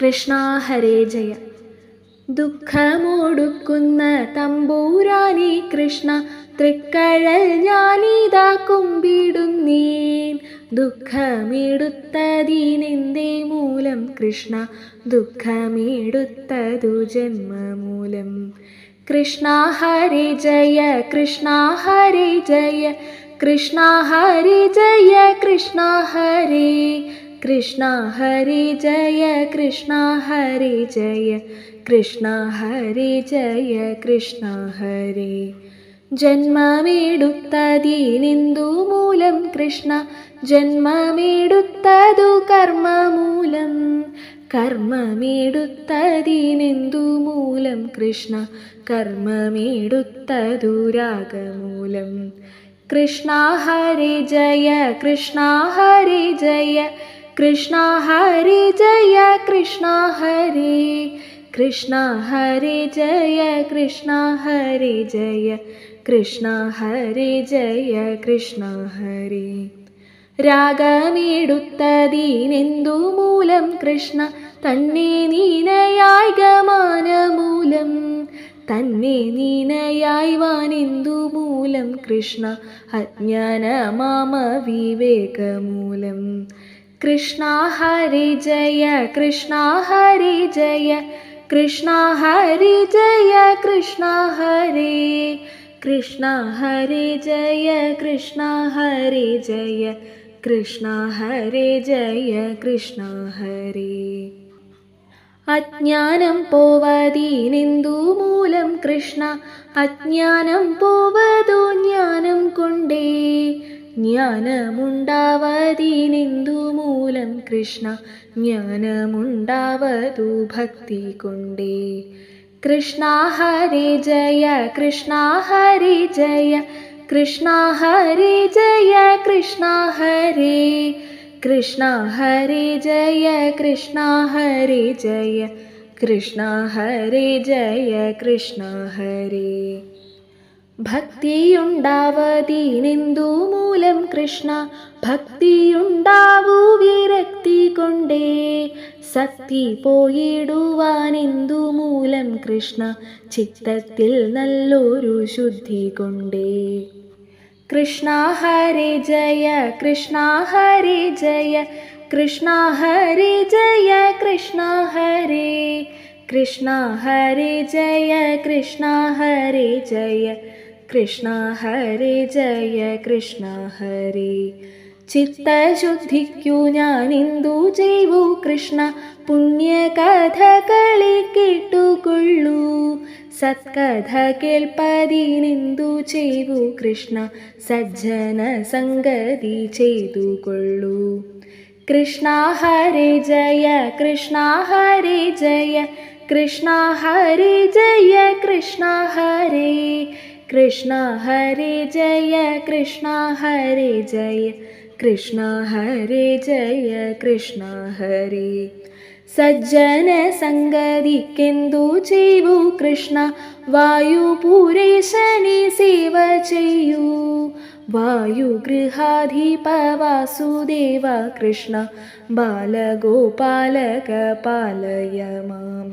കൃഷ്ണ ഹരേ ജയ. ദുഃഖമൊടുക്കുന്ന തമ്പൂരാനി കൃഷ്ണ തൃക്കഴൽ ഞാനിതാ കുമ്പിടുന്നീൻ. ദുഃഖമെടുത്തതിനെന്തേ മൂലം കൃഷ്ണ ദുഃഖമെടുത്തതു ജന്മമൂലം. കൃഷ്ണ ഹരി ജയ കൃഷ്ണ ഹരി ജയ കൃഷ്ണ ഹരി ജയ കൃഷ്ണ ഹരി. കൃഷ്ണ ഹരി ജയ കൃഷ്ണ ഹരി ജയ കൃഷ്ണ ഹരി ജയ കൃഷ്ണ ഹരി. ജന്മമെടുത്തതിനെന്തു മൂലം കൃഷ്ണ ജന്മമെടുത്തതു കർമ്മമൂലം. കർമ്മമെടുത്തതിനെന്തു മൂലം കൃഷ്ണ കർമ്മമേടുത്തതു രാഗമൂലം. കൃഷ്ണ ഹരി ജയ കൃഷ്ണ ഹരി ജയ കൃഷ്ണ ഹരി ജയ കൃഷ്ണ ഹരി. കൃഷ്ണ ഹരി ജയ കൃഷ്ണ ഹരി ജയ. കൃഷ്ണ ഹരി ജയ കൃഷ്ണ ഹരി. രാഗമേടുത്തതീനെന്തു മൂലം കൃഷ്ണ തന്നെ നീനയായി ഗമാനമൂലം തന്നെ നീനയായി വാനെന്തു മൂലം കൃഷ്ണ അജ്ഞാനമാമ വിവേകമൂലം? കൃഷ്ണ ഹരി ജയ കൃഷ്ണ ഹരി ജയ കൃഷ്ണ ഹരി ജയ കൃഷ്ണ ഹരി കൃഷ്ണ ഹരി ജയ കൃഷ്ണ ഹരി ജയ കൃഷ്ണ ഹരി ജയ കൃഷ്ണ ഹരി. അജ്ഞാനം പോവതി നിന്ദു മൂലം കൃഷ്ണ അജ്ഞാനം പോവതു ജ്ഞാനം കൊണ്ടേ. ജ്ഞാനമുണ്ടാവതീനെന്തു മൂലം കൃഷ്ണ ജ്ഞാനമുണ്ടാവതു ഭക്തി കൊണ്ടേ. കൃഷ്ണ ഹരി ജയ കൃഷ്ണ ഹരി ജയ കൃഷ്ണ ഹരി ജയ കൃഷ്ണ ഹരി. കൃഷ്ണ ഹരി ജയ കൃഷ്ണ ഹരി ജയ കൃഷ്ണ ഹരി ജയ കൃഷ്ണ ഹരി. ഭക്തിയുണ്ടാവതീനെന്തു മൂലം കൃഷ്ണ. ഭക്തിയുണ്ടാവൂ വിരക്തി കൊണ്ടേ. സക്തി പോയിടുവാനെന്തു മൂലം കൃഷ്ണ. ചിത്തത്തിൽ നല്ലൊരു ശുദ്ധി കൊണ്ടേ. കൃഷ്ണ ഹരി ജയ കൃഷ്ണ ഹരി ജയ. കൃഷ്ണ ഹരി ജയ കൃഷ്ണ ഹരി. കൃഷ്ണ ഹരി ജയ കൃഷ്ണ ഹരി ജയ. കൃഷ്ണ ഹരി ജയ കൃഷ്ണ ഹരി. ചിത്തശുദ്ധിക്കു എന്തു ചെയ്വു കൃഷ്ണ പുണ്യകഥകളി കേട്ടുകൊള്ളൂ. സത്കഥ കേൾപ്പതിനെന്തു ചെയ്തു കൃഷ്ണ സജ്ജന സംഗതി ചെയ്തുകൊള്ളൂ. കൃഷ്ണ ഹരി ജയ കൃഷ്ണ ഹരി ജയ കൃഷ്ണ ഹരി ജയ കൃഷ്ണ ഹരി. कृष्ण हरे जय कृष्ण हरे जय कृष्ण हरे जय कृष्ण हरे। सज्जनसङ्गति किन्दु चैवो कृष्णा वायुपुरे शनि सेव चेयु। वायुगृहाधिप वासुदेव कृष्ण बालगोपालक पालय माम्।